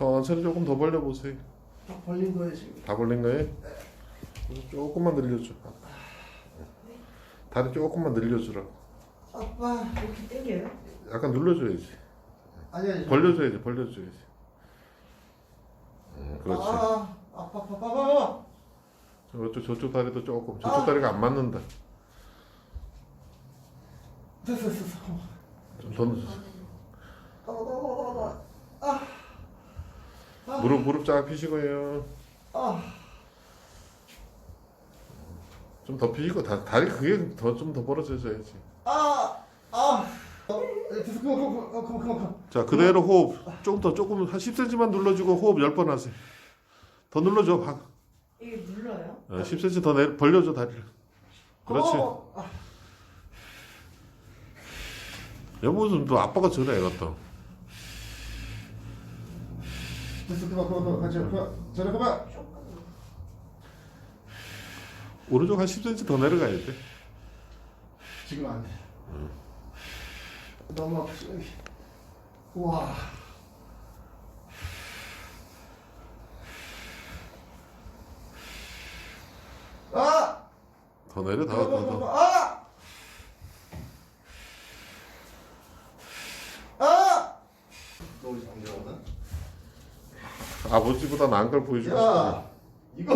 천천히 조금 더 벌려보세요. 딱 벌린 거예요 지금. 다 벌린 거예요? 조금만 늘려줘. 다리 조금만 늘려주라고. 아빠. 이렇게 당겨요? 약간 눌러줘야지. 아니 아니. 벌려줘야지, 벌려줘야지. 음, 그렇지. 아, 아파 아파 아파 아파. 저쪽 저쪽 다리도 조금. 저쪽 아. 다리가 안 맞는다. 됐어 됐어. 좀더 늦- 아, 아, 아, 아, 아. 무릎 무릎 쫙 펴시고요. 아, 좀더 펴시고 다, 다리 그게 더 좀 더 벌어져야지. 아, 아. 어, 됐어 그만 그만 그만 그만 그만 그만. 자 그대로 호흡 조금 더 조금 한 10cm만 눌러주고 호흡 10번 하세요. 더 눌러줘. 박. 이게 눌러요? 어, 10cm 더 내, 벌려줘 다리를. 그렇지. 어, 아, 여보는 또 아빠가 애가 또. 됐어 그만 그만 그만 그만 그만 저리 그만. 조금. 오른쪽 한 10cm 더 내려가야 돼. 지금 안 돼. 너무 아프지. 와. 아! 더 내려 더 더 더. 아! 아! 너무 장기하다. 아버지보다 나은 걸 보여주고 싶어. 야, 이거